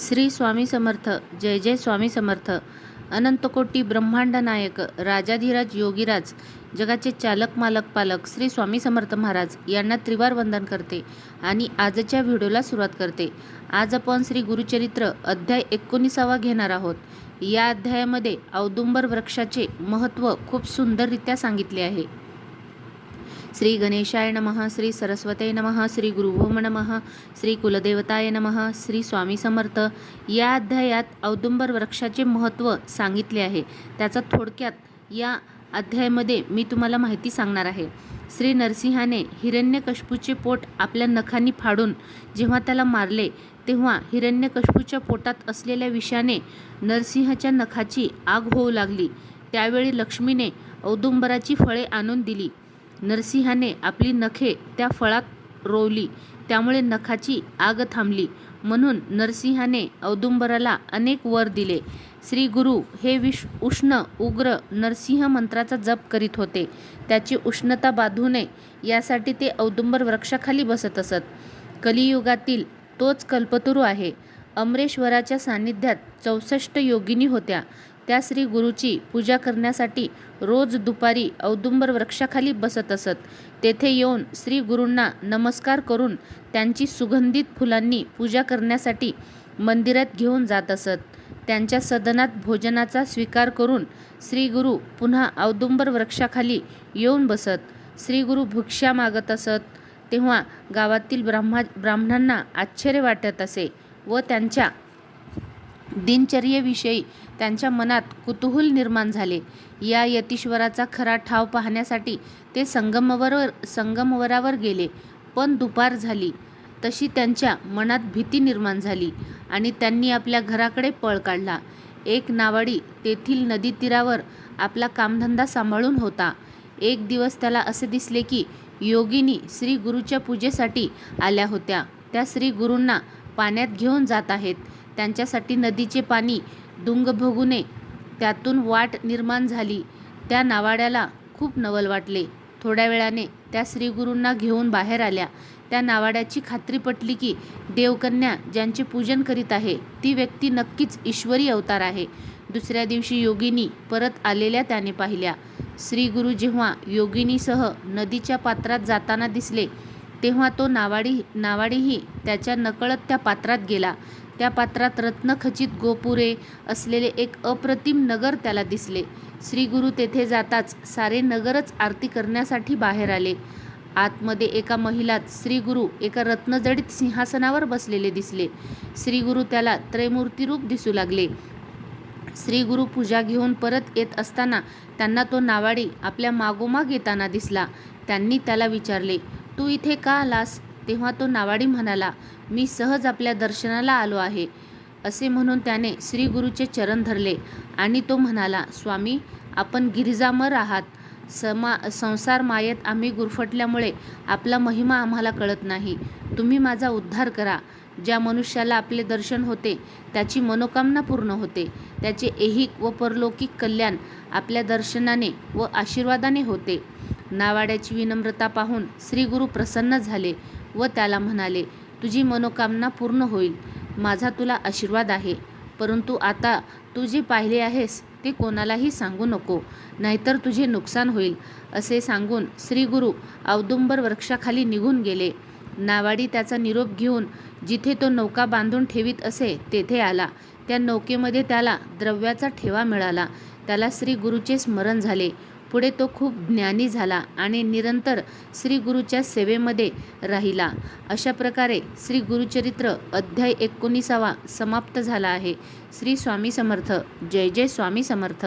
श्री स्वामी समर्थ जय जय स्वामी समर्थ. अनंतकोटी ब्रह्मांड नायक राजाधिराज योगीराज जगाचे चालक मालक पालक श्री स्वामी समर्थ महाराज यांना त्रिवार वंदन करते आणि आजच्या व्हिडिओला सुरुवात करते. आज आपण श्री गुरुचरित्र अध्याय एकोणीसावा घेणार आहोत. या अध्यायामध्ये औदुंबर वृक्षाचे महत्त्व खूप सुंदररित्या सांगितले आहे. श्री गणेशाय नमः श्री सरस्वते नमः श्री गुरुभोम नमः श्री कुलदेवताय नमः श्री स्वामी समर्थ. या अध्यायात औदुंबर वृक्षाचे महत्त्व सांगितले आहे. त्याचा थोडक्यात या अध्यायामध्ये मी तुम्हाला माहिती सांगणार आहे. श्री नरसिंहाने हिरण्यकश्पूचे पोट आपल्या नखांनी फाडून जेव्हा त्याला मारले तेव्हा हिरण्यकश्पूच्या पोटात असलेल्या विषाने नरसिंहाच्या नखाची आग होऊ लागली. त्यावेळी लक्ष्मीने औदुंबराची फळे आणून दिली. नरसिंहाने आपली नखे त्या फळात रोवली. त्यामुळे नखाची आग थांबली. म्हणून नरसिंहाने औदुंबराला अनेक वर दिले. श्री गुरु हे विश उष्ण उग्र नरसिंह मंत्राचा जप करीत होते. त्याची उष्णता बाधू नये यासाठी ते औदुंबर वृक्षाखाली बसत असत. कलियुगातील तोच कल्पतरू आहे. अमरेश्वराच्या सान्निध्यात चौसष्ट योगिनी होत्या. त्या श्री गुरुची पूजा करण्यासाठी रोज दुपारी औदुंबर वृक्षाखाली बसत असत. तेथे येऊन श्री गुरूंना नमस्कार करून त्यांची सुगंधित फुलांनी पूजा करण्यासाठी मंदिरात घेऊन जात असत. त्यांच्या सदनात भोजनाचा स्वीकार करून श्री गुरु पुन्हा औदुंबर वृक्षाखाली येऊन बसत. श्री गुरु भिक्षा मागत असत. तेव्हा गावातील ब्राह्मा ब्राह्मणांना आश्चर्य वाटत असे व त्यांच्या दिनचर्येविषयी त्यांच्या मनात कुतूहल निर्माण झाले. या यतीश्वराचा खरा ठाव पाहण्यासाठी ते संगमवरवर संगमवरावर गेले पण दुपार झाली. तशी त्यांच्या मनात भीती निर्माण झाली आणि त्यांनी आपल्या घराकडे पळ काढला. एक नावाडी तेथील नदी तीरावर आपला कामधंदा सांभाळून होता. एक दिवस त्याला असे दिसले की योगिनी श्री गुरुच्या पूजेसाठी आल्या होत्या. त्या श्री गुरूंना पाण्यात घेऊन जात आहेत. त्यांच्यासाठी नदीचे पाणी दुंग भोगूने त्यातून वाट निर्माण झाली. त्या नावाड्याला खूप नवल वाटले. थोड्या वेळाने त्या श्रीगुरूंना घेऊन बाहेर आल्या. त्या नावाड्याची खात्री पटली की देवकन्या ज्यांचे पूजन करीत आहे ती व्यक्ती नक्कीच ईश्वरी अवतार आहे. दुसऱ्या दिवशी योगिनी परत आलेल्या त्याने पाहिल्या. श्रीगुरू जेव्हा योगिनीसह नदीच्या पात्रात जाताना दिसले तेव्हा तो नावाडी नावाडीही त्याच्या नकळत त्या पात्रात गेला. त्या पात्रात रत्नखचित गोपुरे असलेले एक अप्रतिम नगर त्याला दिसले. श्रीगुरु तेथे जाताच सारे नगरच आरती करण्यासाठी बाहेर आले. आतमध्ये एका महिलात श्रीगुरु एका रत्नजडित सिंहासनावर बसलेले दिसले. श्रीगुरु त्याला त्रैमूर्तीरूप दिसू लागले. श्रीगुरु पूजा घेऊन परत येत असताना त्यांना तो नावाडी आपल्या मागोमाग येताना दिसला. त्यांनी त्याला विचारले तू इथे का आलास? तेव्हा तो नावाडी म्हणाला मी सहज आपल्या दर्शनाला आलो आहे. असे म्हणून त्याने श्री गुरुचे चरण धरले आणि तो म्हणाला स्वामी आपण गिरिजामर आहात. समा संसार मायेत आम्ही गुरफटल्यामुळे आपला महिमा आम्हाला कळत नाही. तुम्ही माझा उद्धार करा. ज्या मनुष्याला आपले दर्शन होते त्याची मनोकामना पूर्ण होते. त्याचे ऐहिक व परलौकिक कल्याण आपल्या दर्शनाने व आशीर्वादाने होते. नावाड्याची विनम्रता पाहून श्रीगुरू प्रसन्न झाले व त्याला म्हणाले तुझी मनोकामना पूर्ण होईल. माझा तुला आशीर्वाद आहे. परंतु आता तू जे पाहिले आहेस ते कोणालाही सांगू नको. नाहीतर तुझे नुकसान होईल. असे सांगून श्रीगुरू औदुंबर वृक्षाखाली निघून गेले. नावाडी त्याचा निरोप घेऊन जिथे तो नौका बांधून ठेवीत असे तेथे आला. त्या नौकेमध्ये त्याला द्रव्याचा ठेवा मिळाला. त्याला श्री गुरुचे स्मरण झाले. पुढे तो खूप ज्ञानी झाला आणि निरंतर श्री गुरुच्या सेवेमध्ये राहिला. अशा प्रकारे श्री गुरुचरित्र अध्याय एकोणीसावा समाप्त झाला आहे. श्री स्वामी समर्थ. जय जय स्वामी समर्थ.